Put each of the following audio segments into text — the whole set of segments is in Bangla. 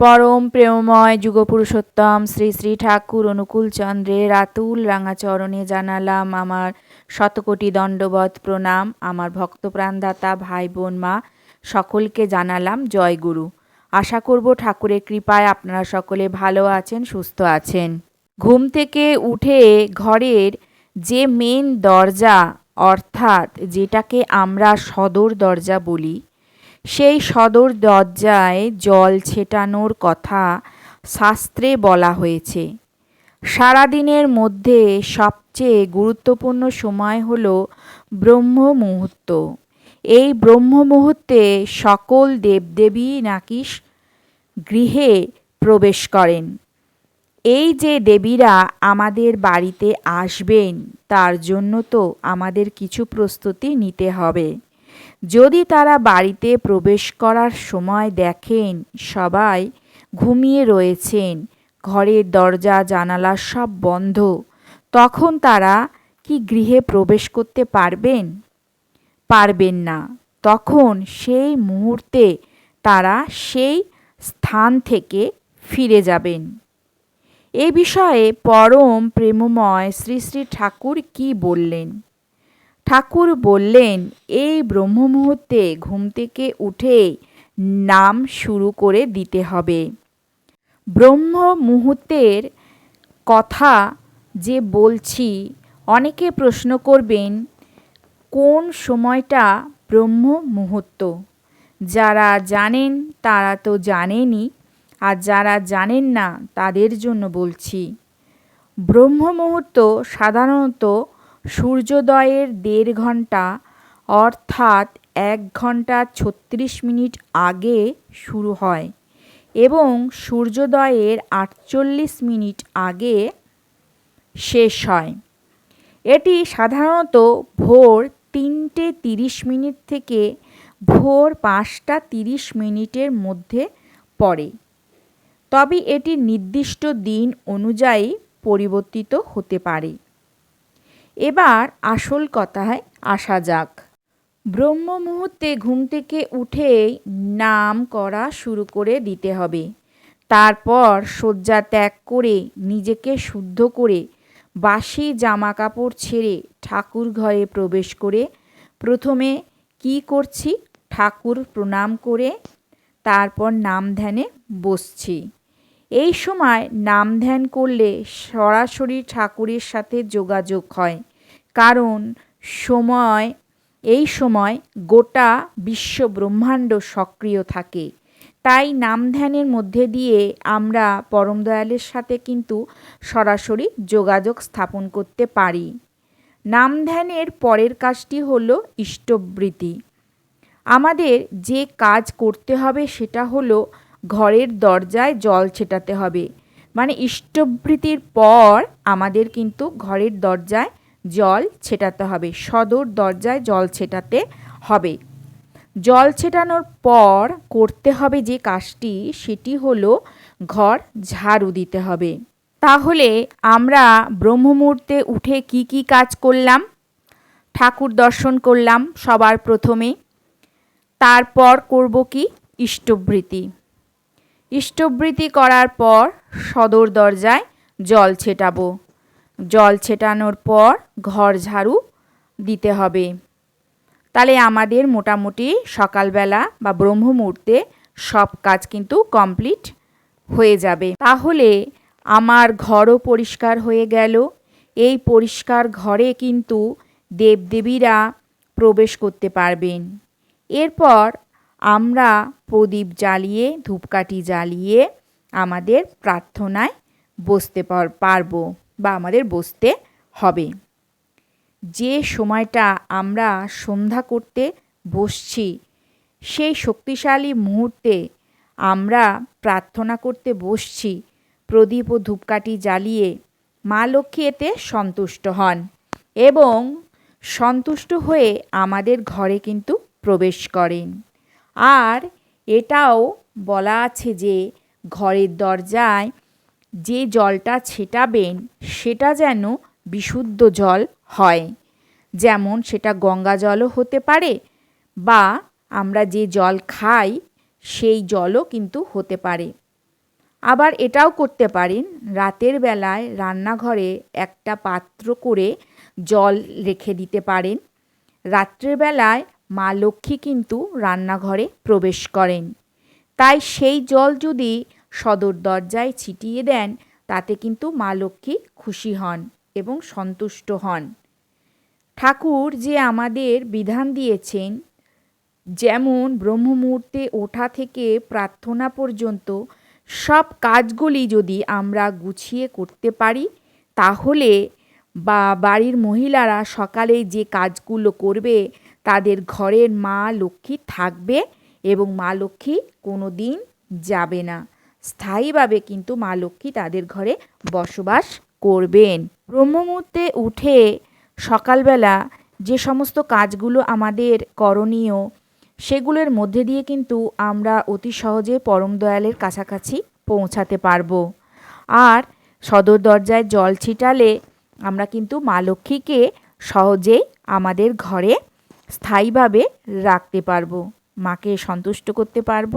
পরম প্রেমময় যুগপুরুষোত্তম শ্রী শ্রী ঠাকুর অনুকূল চন্দ্রের আতুল রাঙা চরণে জানালাম আমার শতকোটি দণ্ডবত প্রণাম। আমার ভক্তপ্রাণদাতা ভাই বোন, মা, সকলকে জানালাম জয় গুরু। আশা করব ঠাকুরের কৃপায় আপনারা সকলে ভালো আছেন, সুস্থ আছেন। ঘুম থেকে উঠে ঘরের যে মেন দরজা, অর্থাৎ যেটাকে আমরা সদর দরজা বলি সেই সদর দরজায় জল ছেটানোর কথা শাস্ত্রে বলা হয়েছে। সারাদিনের মধ্যে সবচেয়ে গুরুত্বপূর্ণ সময় হল ব্রহ্ম মুহূর্ত এই ব্রহ্ম মুহূর্তে সকল দেবদেবী নাকি গৃহে প্রবেশ করেন। এই যে দেবীরা আমাদের বাড়িতে আসবেন, তার জন্য তো আমাদের কিছু প্রস্তুতি নিতে হবে। যদি তারা বাড়িতে প্রবেশ করার সময় দেখেন সবাই ঘুমিয়ে রয়েছেন, ঘরের দরজা, জানালা সব বন্ধ, তখন তারা কি গৃহে প্রবেশ করতে পারবেন? পারবেন না। তখন সেই মুহূর্তে তারা সেই স্থান থেকে ফিরে যাবেন। এ বিষয়ে পরম প্রেমময় শ্রী শ্রী ঠাকুর কি বললেন? ঠাকুর বললেন, এই ব্রহ্ম মুহূর্তে ঘুম থেকে উঠে নাম শুরু করে দিতে হবে। ব্রহ্ম মুহূর্তের কথা যে বলছি, অনেকে প্রশ্ন করবেন, কোন সময়টা ব্রহ্ম মুহূর্ত যারা জানেন, তারা তো জানেনই আর যারা জানেন না, তাদের জন্য বলছি। ব্রহ্ম মুহূর্ত সাধারণত সূর্যোদয়ের দেড় ঘণ্টা অর্থাৎ এক ঘণ্টা ছত্রিশ মিনিট আগে শুরু হয় এবং সূর্যোদয়ের আটচল্লিশ মিনিট আগে শেষ হয়। এটি সাধারণত ভোর তিনটে তিরিশ মিনিট থেকে ভোর পাঁচটা তিরিশ মিনিটের মধ্যে পড়ে। তবে এটি নির্দিষ্ট দিন অনুযায়ী পরিবর্তিত হতে পারে। এবার আসল কথায় আসা যাক। ব্রহ্ম মুহূর্তে ঘুম থেকে উঠেই নাম করা শুরু করে দিতে হবে। তারপর শয্যা ত্যাগ করে নিজেকে শুদ্ধ করে বাসি জামা কাপড় ছেড়ে ঠাকুর ঘরে প্রবেশ করে প্রথমে কি করছি? ঠাকুর প্রণাম করে তারপর নাম ধ্যানে বসছি। এই সময় নাম ধ্যান করলে সরাসরি ঠাকুরের সাথে যোগাযোগ হয়। কারণ সময়, এই সময় গোটা বিশ্ব ব্রহ্মাণ্ড সক্রিয় থাকে। তাই নাম ধ্যানের মধ্যে দিয়ে আমরা পরম দয়ালের সাথে কিন্তু সরাসরি যোগাযোগ স্থাপন করতে পারি। নাম ধ্যানের পরের কাজটি হলো ইষ্টবৃত্তি। আমাদের যে কাজ করতে হবে সেটা হলো ঘরের দরজায় জল ছেটাতে হবে। মানে ইষ্টবৃত্তির পর আমাদের কিন্তু ঘরের দরজায় জল ছেটাতে হবে। সদর দরজায় জল ছেটাতে হবে। জল ছেটানোর পর করতে হবে যে কাজটি, সেটি হলো ঘর ঝাড়ু দিতে হবে। তাহলে আমরা ব্রহ্মমুহূর্তে উঠে কি কি কাজ করলাম? ঠাকুর দর্শন করলাম সবার প্রথমে। তারপর করব কি? ইষ্টবৃত্তি ইষ্টবৃত্তি করার পর সদর দরজায় জল ছেটাবো। জল ছেটানোর পর ঘর ঝাড়ু দিতে হবে। তাহলে আমাদের মোটামুটি সকালবেলা বা ব্রহ্ম মুহূর্তে সব কাজ কিন্তু কমপ্লিট হয়ে যাবে। তাহলে আমার ঘরও পরিষ্কার হয়ে গেল। এই পরিষ্কার ঘরে কিন্তু দেবদেবীরা প্রবেশ করতে পারবেন। এরপর আমরা প্রদীপ জ্বালিয়ে, ধূপকাঠি জ্বালিয়ে আমাদের প্রার্থনায় বসতে পারব বা আমাদের বসতে হবে। যে সময়টা আমরা সন্ধ্যা করতে বসছি, সেই শক্তিশালী মুহূর্তে আমরা প্রার্থনা করতে বসছি, প্রদীপ ও ধূপকাঠি জ্বালিয়ে মা লক্ষ্মী এতে সন্তুষ্ট হন এবং সন্তুষ্ট হয়ে আমাদের ঘরে কিন্তু প্রবেশ করেন। আর এটাও বলা আছে যে ঘরের দরজায় যে জলটা ছেটাবেন, সেটা যেন বিশুদ্ধ জল হয়। যেমন সেটা গঙ্গা জলও হতে পারে বা আমরা যে জল খাই, সেই জলও কিন্তু হতে পারে। আবার এটাও করতে পারেন, রাতের বেলায় রান্নাঘরে একটা পাত্র করে জল রেখে দিতে পারেন। রাত্রের বেলায় মা লক্ষ্মী কিন্তু রান্নাঘরে প্রবেশ করেন। তাই সেই জল যদি সদর দরজায় ছিটিয়ে দেন, তাতে কিন্তু মা লক্ষ্মী খুশি হন এবং সন্তুষ্ট হন। ঠাকুর যে আমাদের বিধান দিয়েছেন, যেমন ব্রহ্মমুহূর্তে ওঠা থেকে প্রার্থনা পর্যন্ত সব কাজগুলি যদি আমরা গুছিয়ে করতে পারি, তাহলে বা বাড়ির মহিলারা সকালে যে কাজগুলো করবে তাদের ঘরের মা লক্ষ্মী থাকবে এবং মা লক্ষ্মী কোনো দিন যাবে না। স্থায়ীভাবে কিন্তু মা লক্ষ্মী তাদের ঘরে বসবাস করবেন। ব্রহ্মমুহূর্তে উঠে সকালবেলা যে সমস্ত কাজগুলো আমাদের করণীয়, সেগুলোর মধ্যে দিয়ে কিন্তু আমরা অতি সহজে পরম দয়ালের কাছাকাছি পৌঁছাতে পারব। আর সদর দরজায় জল ছিটালে আমরা কিন্তু মা লক্ষ্মীকে সহজেই আমাদের ঘরে স্থায়ীভাবে রাখতে পারব, মাকে সন্তুষ্ট করতে পারব।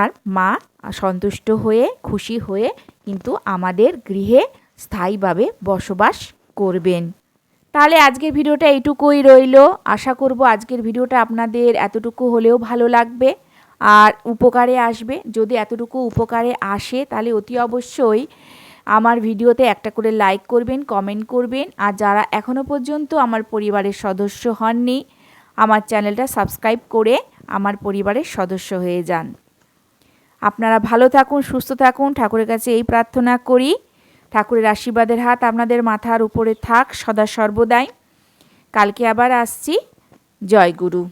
আর মা সন্তুষ্ট হয়ে, খুশি হয়ে কিন্তু আমাদের গৃহে স্থায়ীভাবে বসবাস করবেন। তাহলে আজকের ভিডিওটা এইটুকুই রইল। আশা করব আজকের ভিডিওটা আপনাদের এতটুকু হলেও ভালো লাগবে। আর উপকারে আসবে। যদি এতটুকু উপকারে আসে, তাহলে অতি অবশ্যই আমার ভিডিওতে একটা করে লাইক করবেন কমেন্ট করবেন। আর যারা এখনও পর্যন্ত আমার পরিবারের সদস্য হননি, আমার চ্যানেলটা সাবস্ক্রাইব করে আমার পরিবারের সদস্য হয়ে যান। আপনারা ভালো থাকুন, সুস্থ থাকুন। ঠাকুরের কাছে এই প্রার্থনা করি। ঠাকুরের আশীর্বাদের হাত আপনাদের মাথার উপরে থাক, সদা সর্বদাই। কালকে আবার আসছি। জয় গুরু।